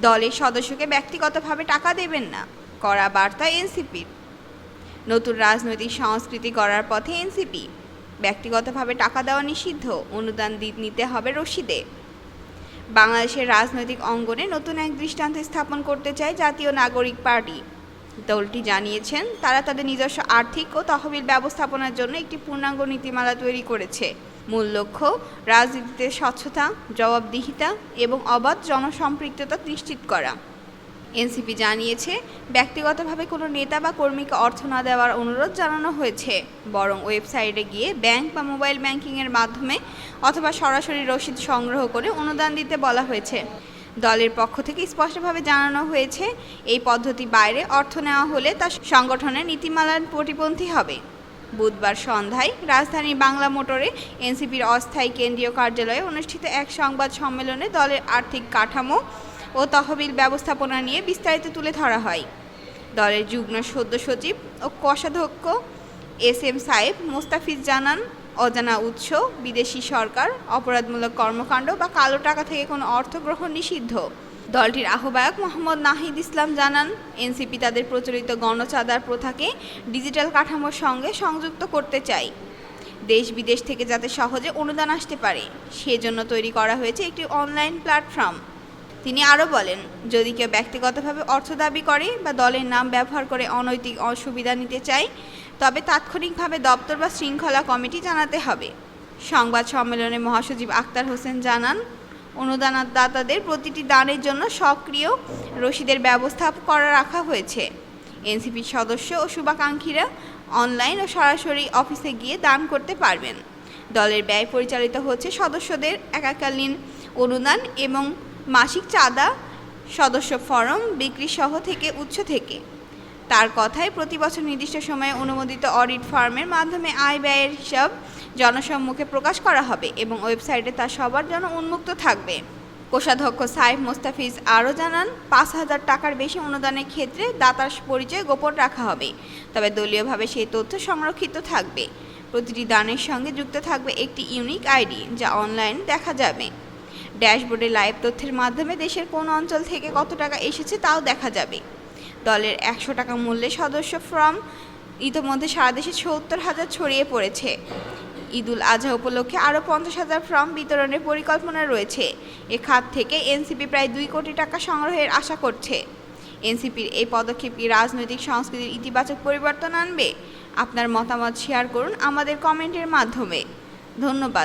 দলের সদস্যকে ব্যক্তিগতভাবে টাকা দেবেন না, করা বার্তা এনসিপির। নতুন রাজনৈতিক সংস্কৃতি গড়ার পথে এনসিপি, ব্যক্তিগতভাবে টাকা দেওয়া নিষিদ্ধ, অনুদান নিতে হবে রশিদে। বাংলাদেশের রাজনৈতিক অঙ্গনে নতুন এক দৃষ্টান্ত স্থাপন করতে চায় জাতীয় নাগরিক পার্টি। দলটি জানিয়েছেন, তারা তাদের নিজস্ব আর্থিক ও তহবিল ব্যবস্থাপনার জন্য একটি পূর্ণাঙ্গ নীতিমালা তৈরি করেছে। মূল লক্ষ্য, রাজনীতিতে স্বচ্ছতা, জবাবদিহিতা এবং অবাধ জনসম্পৃক্ততা নিশ্চিত করা। এনসিপি জানিয়েছে, ব্যক্তিগতভাবে কোনো নেতা বা কর্মীকে অর্থ না দেওয়ার অনুরোধ জানানো হয়েছে। বরং ওয়েবসাইটে গিয়ে ব্যাংক বা মোবাইল ব্যাংকিংয়ের মাধ্যমে অথবা সরাসরি রসিদ সংগ্রহ করে অনুদান দিতে বলা হয়েছে। দলের পক্ষ থেকে স্পষ্টভাবে জানানো হয়েছে, এই পদ্ধতি বাইরে অর্থ নেওয়া হলে তা সংগঠনের নীতিমালার প্রতিপন্থী হবে। বুধবার সন্ধ্যায় রাজধানীর বাংলা মোটরে এনসিপির অস্থায়ী কেন্দ্রীয় কার্যালয়ে অনুষ্ঠিত এক সংবাদ সম্মেলনে দলের আর্থিক কাঠামো ও তহবিল ব্যবস্থাপনা নিয়ে বিস্তারিত তুলে ধরা হয়। দলের যুগ্ম সদ্য সচিব ও কোষাধ্যক্ষ এস এম সাহেব মোস্তাফিজ জানান অজানা উৎস, বিদেশি সরকার, অপরাধমূলক কর্মকাণ্ড বা কালো টাকা থেকে কোনো অর্থ গ্রহণ নিষিদ্ধ। দলটির আহ্বায়ক মোহাম্মদ নাহিদ ইসলাম জানান, এনসিপি তাদের প্রচলিত গণচাঁদার প্রথাকে ডিজিটাল কাঠামোর সঙ্গে সংযুক্ত করতে চায়। দেশ বিদেশ থেকে যাতে সহজে অনুদান আসতে পারে, সেজন্য তৈরি করা হয়েছে একটি অনলাইন প্ল্যাটফর্ম। তিনি আরও বলেন, যদি কেউ ব্যক্তিগতভাবে অর্থ দাবি করে বা দলের নাম ব্যবহার করে অনৈতিক অসুবিধা নিতে চায় তবে তাৎক্ষণিকভাবে দপ্তর বা শৃঙ্খলা কমিটি জানাতে হবে। সংবাদ সম্মেলনে মহাসচিব আক্তার হোসেন জানান, অনুদানদাতাদের প্রতিটি দানের জন্য সক্রিয় রসিদের ব্যবস্থা করা রাখা হয়েছে। এনসিপির সদস্য ও শুভাকাঙ্ক্ষীরা অনলাইন ও সরাসরি অফিসে গিয়ে দান করতে পারবেন। দলের ব্যয় পরিচালিত হচ্ছে সদস্যদের একাকালীন অনুদান এবং মাসিক চাঁদা, সদস্য ফরম বিক্রি সহ থেকে উৎস থেকে। তার কথায় প্রতি বছর নির্দিষ্ট সময়ে অনুমোদিত অডিট ফার্মের মাধ্যমে আয় ব্যয়ের হিসাব জনসম্মুখে প্রকাশ করা হবে এবং ওয়েবসাইটে তা সবার জন্য উন্মুক্ত থাকবে। কোষাধ্যক্ষ সাইফ মোস্তাফিজ আরও জানান, পাঁচ হাজার টাকার বেশি অনুদানের ক্ষেত্রে দাতার পরিচয় গোপন রাখা হবে, তবে দলীয়ভাবে সেই তথ্য সংরক্ষিত থাকবে। প্রতিটি দানের সঙ্গে যুক্ত থাকবে একটি ইউনিক আইডি যা অনলাইন দেখা যাবে। ড্যাশবোর্ডে লাইভ তথ্যের মাধ্যমে দেশের কোন অঞ্চল থেকে কত টাকা এসেছে তাও দেখা যাবে। দলের একশো টাকা মূল্যে সদস্য ফর্ম ইতোমধ্যে সারা দেশে সত্তর হাজার ছড়িয়ে পড়েছে। ঈদুল আজহা উপলক্ষে আরও পঞ্চাশ হাজার ফর্ম বিতরণের পরিকল্পনা রয়েছে। এ খাত থেকে এনসিপি প্রায় দুই কোটি টাকা সংগ্রহের আশা করছে। এনসিপির এই পদক্ষেপ কি রাজনৈতিক সংস্কৃতির ইতিবাচক পরিবর্তন আনবে। আপনার মতামত শেয়ার করুন আমাদের কমেন্টের মাধ্যমে। ধন্যবাদ।